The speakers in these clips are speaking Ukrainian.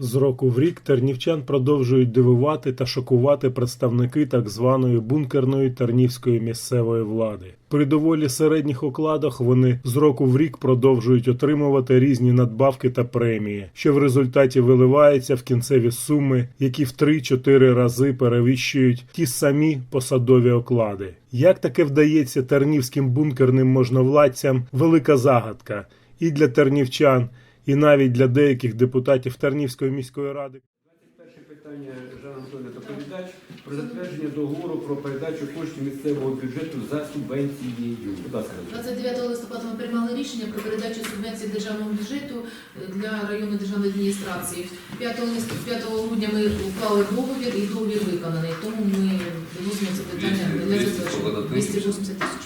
З року в рік тернівчан продовжують дивувати та шокувати представники так званої бункерної тернівської місцевої влади. При доволі середніх окладах вони з року в рік продовжують отримувати різні надбавки та премії, що в результаті виливається в кінцеві суми, які в 3-4 рази перевищують ті самі посадові оклади. Як таке вдається тернівським бункерним можновладцям велика загадка і для тернівчан, і навіть для деяких депутатів Тернівської міської ради. Перше питання Жан Анатолій доповідач про затвердження договору про передачу коштів місцевого бюджету за субвенцією. Будь ласка. 29 листопада ми приймали рішення про передачу субвенції державного бюджету для районної державної адміністрації. 5 лист- 5 грудня ми уклали договір і договір виконаний. Тому ми виносимо це питання для затвердження. 280 тисяч.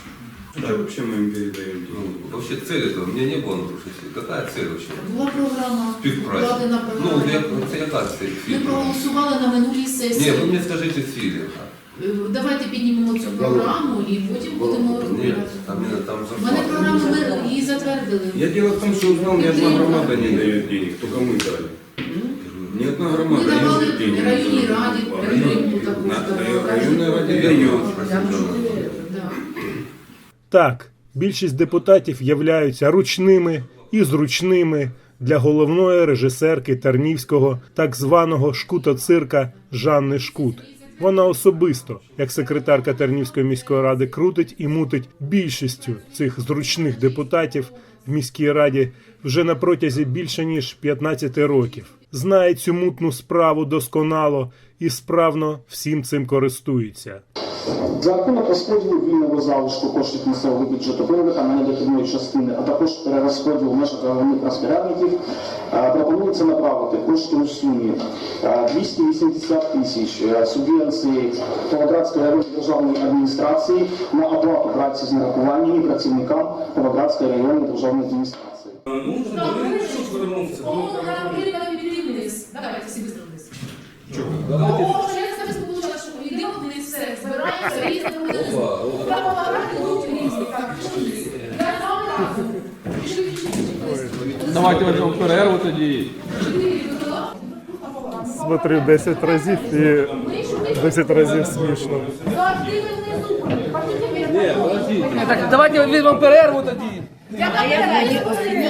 Что вообще мы им передаем? Ну, вообще цель этого, у меня не было нарушителей. Какая цель вообще? Була програма, Співпраця. вкладена Ну, програма. я, це яка цель? Ми проголосували на минулій сесії. Ні, ви мені скажіть цілі. Е, Давайте піднімемо цю програму і потім будемо Ні, розглядати. там, не- там У мене програму зарплата. ми її затвердили. Я дело в том, что узнал, ни одна громада не дает денег, только мы дали. Ни одна Ми громада не давали дает денег. районній раді, підтримку таку На- здавали. Районная ради Я дает. Да. Так, більшість депутатів являються ручними і зручними для головної режисерки Тернівського так званого шкутоцирка Жанни Шкут. Вона особисто, як секретарка Тернівської міської ради, крутить і мутить більшістю цих зручних депутатів в міській раді вже на протязі більше ніж 15 років. Знає цю мутну справу досконало і справно всім цим користується. За рахунок розподілу вільного залишку коштів місцевого бюджету перевиконання дохідної частини, а також перерозподіл в межах головних розпорядників е, пропонується направити кошти у сумі е, 280 тисяч е, субвенції Павлоградської районної державної адміністрації на оплату праці з нарахуваннями працівникам Павлоградської районної державної адміністрації. Давайте всі быстро вниз. Збираємося. Так, пішли. Я з разом. Пішли, пішли, пішли. Давайте візьмемо перерву тоді. Смотрю 10 разів і 10 разів смішно. Завжди ви внизу. Так, давайте візьмемо перерву тоді. Я там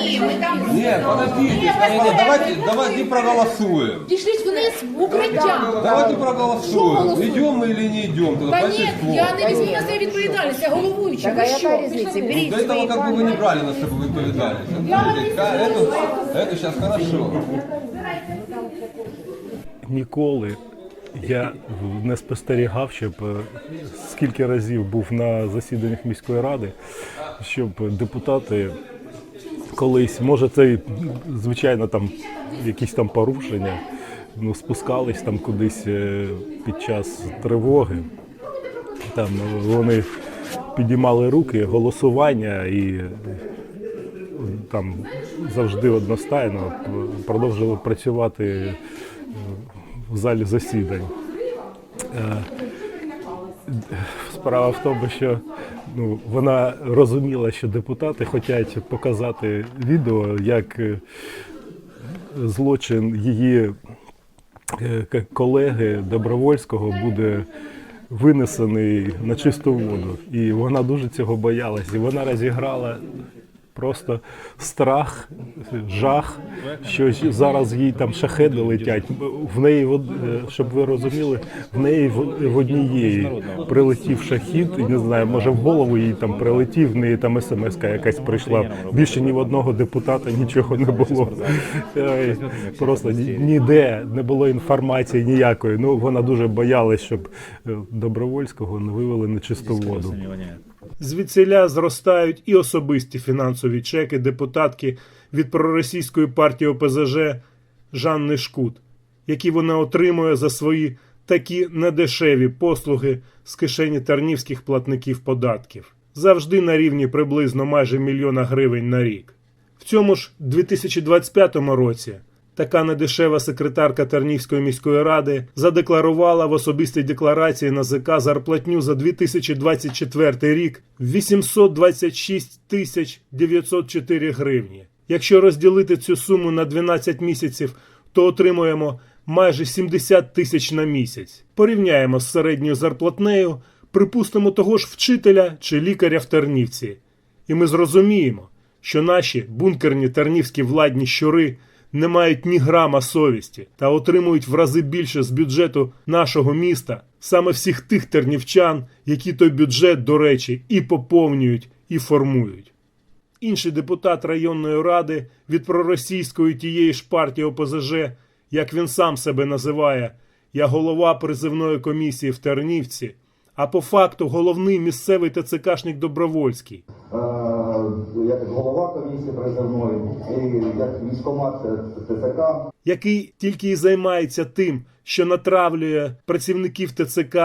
Ні, ми там Ні, подождите, давайте, давайте проголосуем. Пішли вниз в укриття. Давайте проголосуем. Идем мы или не идем туда Та по ні, сельству. я не візьму на себе відповідальність, я головуюча. Так, а Ви яка що? різниця? Пішли вниз. Беріть До этого свої как бы вы не пам'ятки. брали на себя ответственность. Смотрите, ка- это, это сейчас хорошо. Ніколи я не спостерігав, щоб е, скільки разів був на засіданнях міської ради, щоб депутати колись, може, це звичайно там якісь там порушення, ну спускались там кудись е, під час тривоги. Там е, вони підіймали руки, голосування і там завжди одностайно продовжили працювати в залі засідань. Е, Справа в тому, що ну, вона розуміла, що депутати хочуть показати відео, як е, злочин її е, колеги Добровольського буде винесений на чисту воду. І вона дуже цього боялась. І вона розіграла просто страх, жах, що зараз їй там шахеди летять. В неї, е, щоб ви розуміли, в неї в, в однієї прилетів шахід, і не знаю, може в голову їй там прилетів, в неї там смс якась прийшла. Більше ні в одного депутата нічого не було. Просто ніде не було інформації ніякої. Ну вона дуже боялась, щоб е, Добровольського не вивели на чисту воду. Звідсіля зростають і особисті фінансові чеки депутатки від проросійської партії ОПЗЖ Жанни Шкут, які вона отримує за свої такі недешеві послуги з кишені тернівських платників податків, завжди на рівні приблизно майже мільйона гривень на рік. В цьому ж 2025 році така недешева секретарка Тернівської міської ради задекларувала в особистій декларації НАЗК зарплатню за 2024 рік 826 тисяч 904 гривні. Якщо розділити цю суму на 12 місяців, то отримуємо майже 70 тисяч на місяць. Порівняємо з середньою зарплатнею, припустимо того ж вчителя чи лікаря в Тернівці. І ми зрозуміємо, що наші бункерні тернівські владні щури не мають ні грама совісті та отримують в рази більше з бюджету нашого міста саме всіх тих тернівчан, які той бюджет, до речі, і поповнюють, і формують. Інший депутат районної ради від проросійської тієї ж партії ОПЗЖ, як він сам себе називає, я голова призивної комісії в Тернівці, а по факту головний місцевий ТЦКшник Добровольський. Як голова комісії призовної і як військомат ТЦК. який тільки і займається тим, що натравлює працівників ТЦК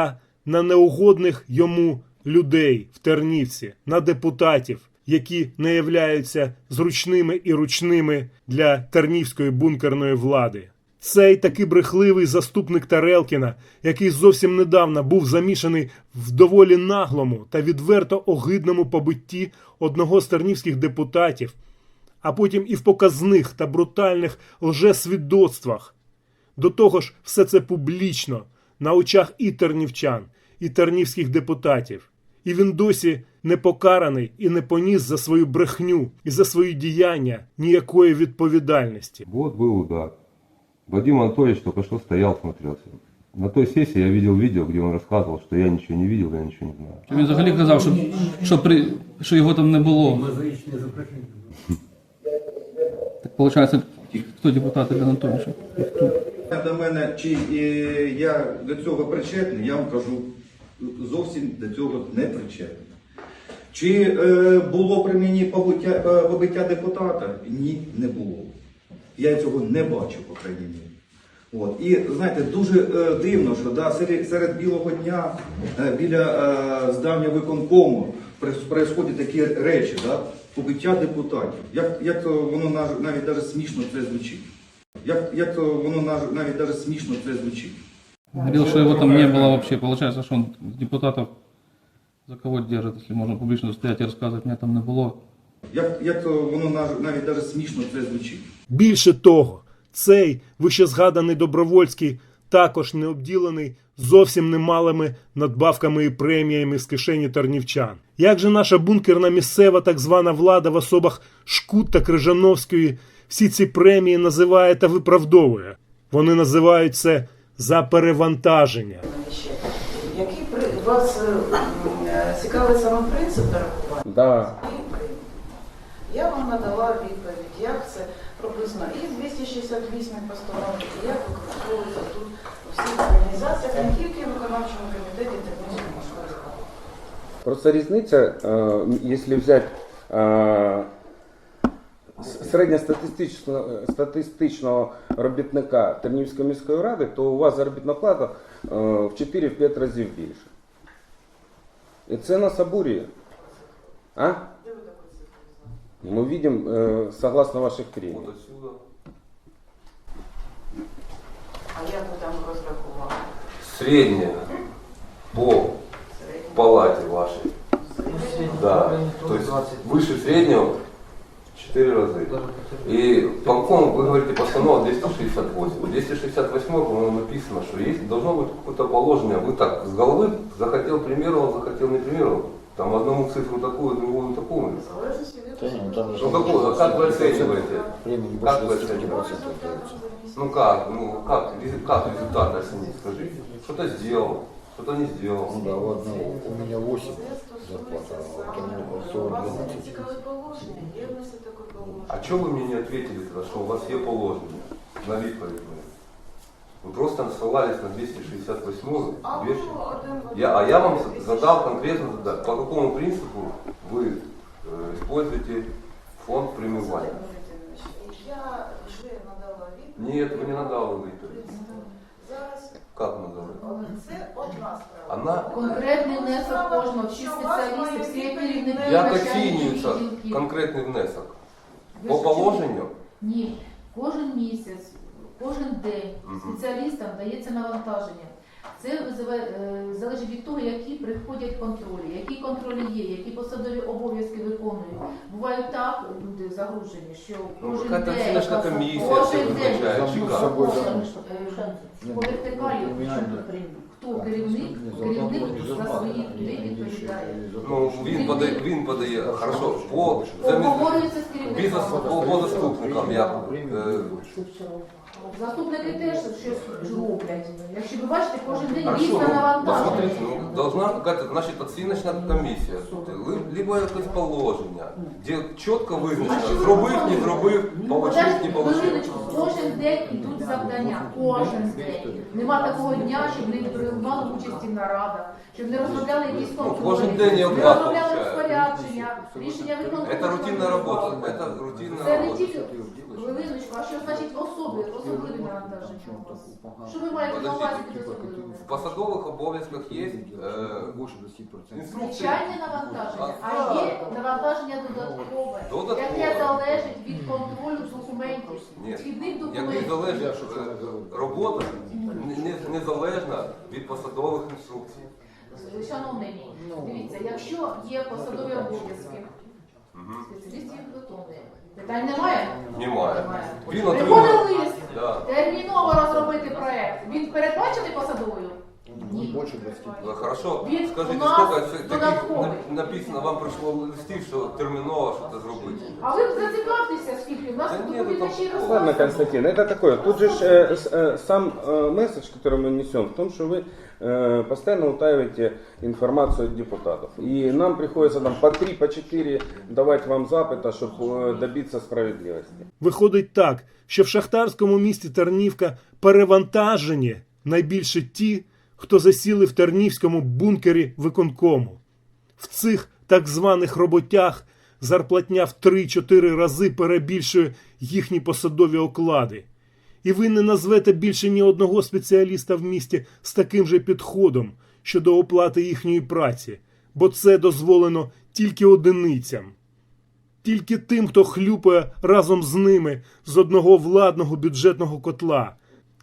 на неугодних йому людей в Тернівці, на депутатів, які не являються зручними і ручними для тернівської бункерної влади. Цей таки брехливий заступник Тарелкіна, який зовсім недавно був замішаний в доволі наглому та відверто огидному побитті одного з тернівських депутатів, а потім і в показних та брутальних лжесвідоцтвах. До того ж, все це публічно, на очах і тернівчан, і тернівських депутатів. І він досі не покараний і не поніс за свою брехню і за свої діяння ніякої відповідальності. Вот был удар. Вадим Анатольевич только что стоял, смотрелся. На той сессии я видел видео, где он рассказывал, что я ничего не видел, я ничего не знаю. Він взагалі казав, що, що, при, що його там не було. Так виходить, хто депутат Іван Анатолійович? До мене, чи е, я до цього причетний, я вам кажу, зовсім до цього не причетний. Чи е, було при мені побиття, е, побиття депутата? Ні, не було. Я цього не бачив, по крайній мірі. От. І знаєте, дуже е, дивно, що да, серед, серед білого дня е, біля е, здання виконкому происходять такі речі, да, побиття депутатів. Як, як то воно наж- навіть даже смішно це звучить. Як, як то воно наж- навіть даже смішно це звучить. Говорил, что его там не было вообще. Получается, что он депутатов за кого держит, если можно публично стоять и рассказывать, меня там не было. Як, як то воно навіть даже смішно це звучить. Більше того, цей вищезгаданий Добровольський також не обділений зовсім немалими надбавками і преміями з кишені тарнівчан. Як же наша бункерна місцева так звана влада в особах Шкут та Крижановської всі ці премії називає та виправдовує? Вони називають це за перевантаження. Який при вас е, цікавий саме принцип нарахування? Да. Я вам надала відповідь, як це прописано і 268 постанови, і як використовується тут у всіх організаціях, не тільки в виконавчому комітеті Тернопільської міської ради. Просто різниця, е, якщо взяти е, середньостатистичного статистичного робітника Тернівської міської ради, то у вас заробітна плата е, в 4-5 разів більше. І це нас обурює. А? Мы видим, э, согласно ваших премий. Вот отсюда. А ви там розрахували? Средняя по палате вашей. Да. То есть выше среднего 4 раза. И по какому вы говорите постанова 268. В 268, по-моему, написано, что есть, должно быть какое-то положение. Вы так с головы захотел примерил, захотел не примерил. Там одному цифру такую, другую такую. В залежності від Ну какую, а как вы оцениваете? Как вы оцениваете? Ну как, ну как, рез- как результат оценить, скажите? Что-то сделал, что-то не сделал. Ну да, ладно, у меня 8 зарплата, а у У вас Артема не 12. цікаве положення, є в нас і таке положення. А чого ви мені не ответили тогда, що у вас є положення на відповідь мені? Ви просто ссылались на 268 А вещи. ну, один в Я, а я вам один. задал конкретно, задачу. по какому принципу вы э, используете фонд премивания? Володимир Валентинович, Я вже надала відповідь. Нет, вы не надали відповідь. Зараз Как надали? це одна справа. Она Конкретний внесок кожного, всі спеціалісти, всі керівники. як начальники оцінюється відділків. конкретний внесок? Ви По ж положенню? Ні, кожен місяць, кожен день спеціалістам дається навантаження. Це визиває, е, залежить від того, які приходять контролі, які контролі є, які посадові обов'язки виконують. Буває так, люди загружені, що Ну, кожен день, кожен день е, по вертикалі, хто керівник, керівник за своїх людей відповідає. Ну, він подає, він подає, хорошо, по. Обговорюється з керівником. по, по заступникам, е, Заступники теж щось роблять. Якщо ви бачите, кожен день Хорошо, різне ну, навантаження. посмотрите, ну, должна какая-то, значит, оціночна комісія, Ли- либо якесь положення, де чітко визначено, зробив, не зробив, получив, не получив. Хвилиночку, кожен день ідуть завдання, кожен день. Нема такого дня, щоб не приймали участі на радах, щоб не розробляли якісь контролі, Ну, кожен день я не розробляли розпорядження, рішення виконкому. Это рутинная работа, это рутинная Це не работа. тільки хвилиночку, а що значить особи, особливі навантаження у вас? Що ви маєте на увазі під особливими? В посадових обов'язках є е. Звичайне навантаження, а є навантаження додаткове, Додаткове. яке залежить від контролю документів, Ні, вхідних Як не документів. залежить е, робота не- не- незалежна від посадових інструкцій. Шановний мій, дивіться, якщо є посадові обов'язки, спеціаліст їх виконує. Питань немає? Немає. Він отримує. лист, Да. терміново розробити проект. Він передбачений посадовою? Ні. Е, Хорошо, Він скажіть, у нас скільки це- таких додатковий. на- написано, вам прийшло листів, що терміново щось зробити. А ви б зацікавтеся, скільки? У нас Та ні, доповідачі ну, там- Ладно, розказують. Константин, это такое. Тут же ж, э, с- э, сам э, месседж, который мы несем, в том, что вы э, постоянно утаиваете информацию от депутатов. И нам приходится там по три, по четыре давать вам запыта, чтобы добиться справедливости. Виходить так, що в шахтарському місті Тернівка перевантажені найбільше ті, хто засіли в тернівському бункері виконкому. В цих так званих роботях зарплатня в 3-4 рази перебільшує їхні посадові оклади. І ви не назвете більше ні одного спеціаліста в місті з таким же підходом щодо оплати їхньої праці, бо це дозволено тільки одиницям. Тільки тим, хто хлюпає разом з ними з одного владного бюджетного котла,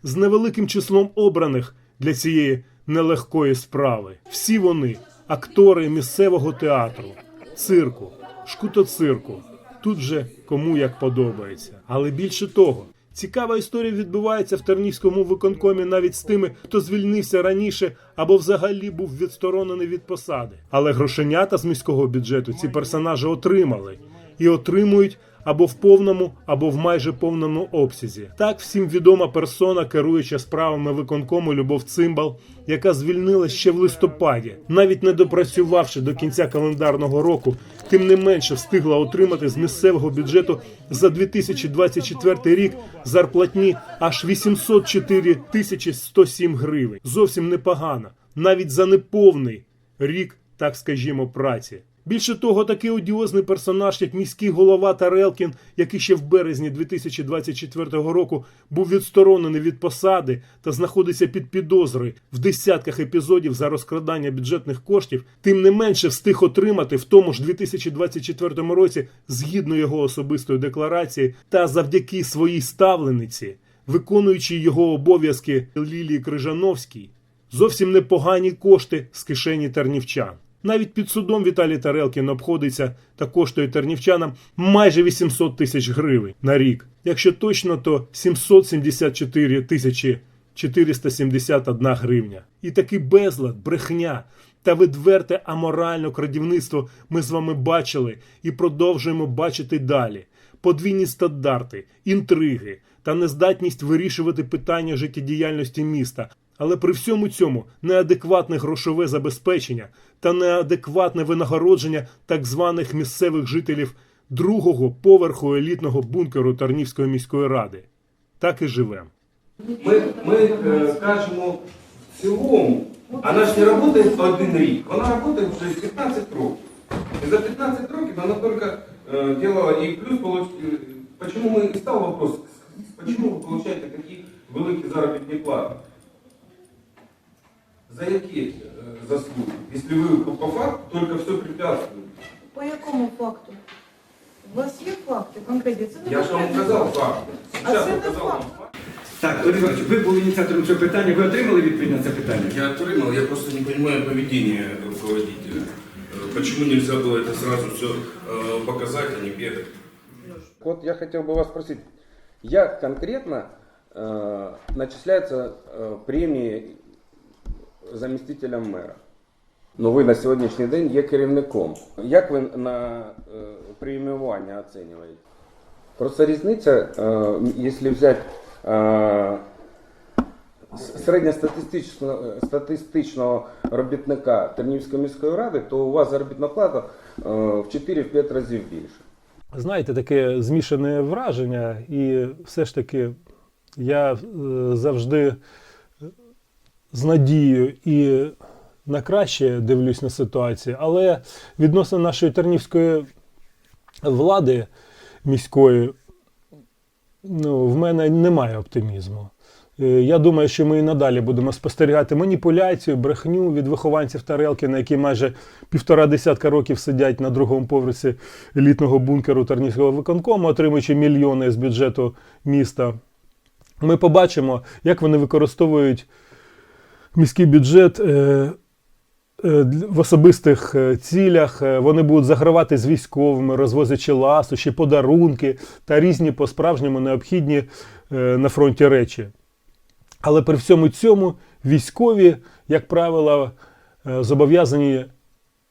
з невеликим числом обраних для цієї нелегкої справи. Всі вони актори місцевого театру, цирку, шкутоцирку. Тут же кому як подобається. Але більше того, цікава історія відбувається в Тернівському виконкомі навіть з тими, хто звільнився раніше або взагалі був відсторонений від посади. Але грошенята з міського бюджету ці персонажі отримали і отримують або в повному, або в майже повному обсязі. Так всім відома персона, керуюча справами виконкому Любов Цимбал, яка звільнилась ще в листопаді, навіть не допрацювавши до кінця календарного року, тим не менше встигла отримати з місцевого бюджету за 2024 рік зарплатні аж 804 тисячі 107 гривень. Зовсім непогано, навіть за неповний рік, так скажімо, праці. Більше того, такий одіозний персонаж, як міський голова Тарелкін, який ще в березні 2024 року був відсторонений від посади та знаходиться під підозрою в десятках епізодів за розкрадання бюджетних коштів, тим не менше встиг отримати в тому ж 2024 році, згідно його особистої декларації, та завдяки своїй ставлениці, виконуючи його обов'язки Лілії Крижановській, зовсім непогані кошти з кишені тернівчан. Навіть під судом Віталій Тарелкін обходиться та коштує тернівчанам майже 800 тисяч гривень на рік. Якщо точно, то 774 тисячі 471 гривня. І такий безлад, брехня та відверте аморальне крадівництво ми з вами бачили і продовжуємо бачити далі. Подвійні стандарти, інтриги та нездатність вирішувати питання життєдіяльності міста. Але при всьому цьому неадекватне грошове забезпечення та неадекватне винагородження так званих місцевих жителів другого поверху елітного бункеру Тарнівської міської ради. Так і живемо. Ми, ми е, кажемо в цілому, вона ж не працює один рік, вона працює вже 15 років. І за 15 років вона тільки е, делала, і плюс, получ- е, почему ми, і став вопрос, почему ви получаєте такі великі заробітні плати? За які е, заслуги? Якщо ви по факту тільки все препятствуєте. По якому факту? У вас є факти конкретні? Це не Я ж вам конкретні казав факти. факти. А Зараз це я не казав вам факт. факти. Так, Володимир Іванович, ви були ініціатором цього питання, ви отримали відповідь на це питання? Я отримал, я просто не понимаю поведение руководителя. Э, Почему нельзя было это сразу все показать, а не бегать? Вот я хотел бы вас спросить, як конкретно э, начисляются э, премії замістителям мера? Ну, ви на сьогоднішній день є керівником. Як ви на е, преміювання оцінюєте? Просто різниця, е, якщо взяти е, середньостатистичного статистичного робітника Тернівської міської ради, то у вас заробітна плата е, в 4-5 разів більше. Знаєте, таке змішане враження, і все ж таки я е, завжди з надією і на краще дивлюсь на ситуацію, але відносно нашої тернівської влади міської, ну, в мене немає оптимізму. Е, Я думаю, що ми і надалі будемо спостерігати маніпуляцію, брехню від вихованців Тарелкіна, які майже півтора десятка років сидять на другому поверсі елітного бункеру Тарнівського виконкому, отримуючи мільйони з бюджету міста. Ми побачимо, як вони використовують міський бюджет. е, е, В особистих е, цілях вони будуть загравати з військовими, розвозячи ласощі, подарунки та різні по-справжньому необхідні на фронті речі. Але при всьому цьому військові, як правило, зобов'язані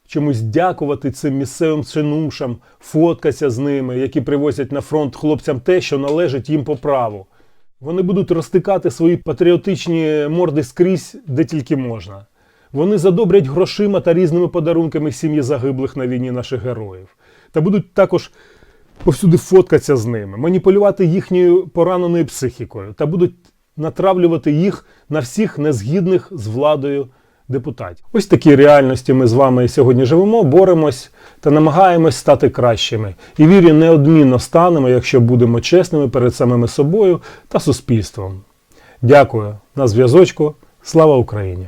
чомусь дякувати цим місцевим чинушам, фоткатися з ними, які привозять на фронт хлопцям те, що належить їм по праву. Вони будуть розтикати свої патріотичні морди скрізь, де тільки можна. Вони задобрять грошима та різними подарунками сім'ї загиблих на війні наших героїв. Та будуть також повсюди фоткатися з ними, маніпулювати їхньою пораненою психікою та будуть натравлювати їх на всіх незгідних з владою депутатів. Ось такі реальності ми з вами сьогодні живемо, боремось та намагаємось стати кращими. І вірю, неодмінно станемо, якщо будемо чесними перед самими собою та суспільством. Дякую на зв'язочку. Слава Україні!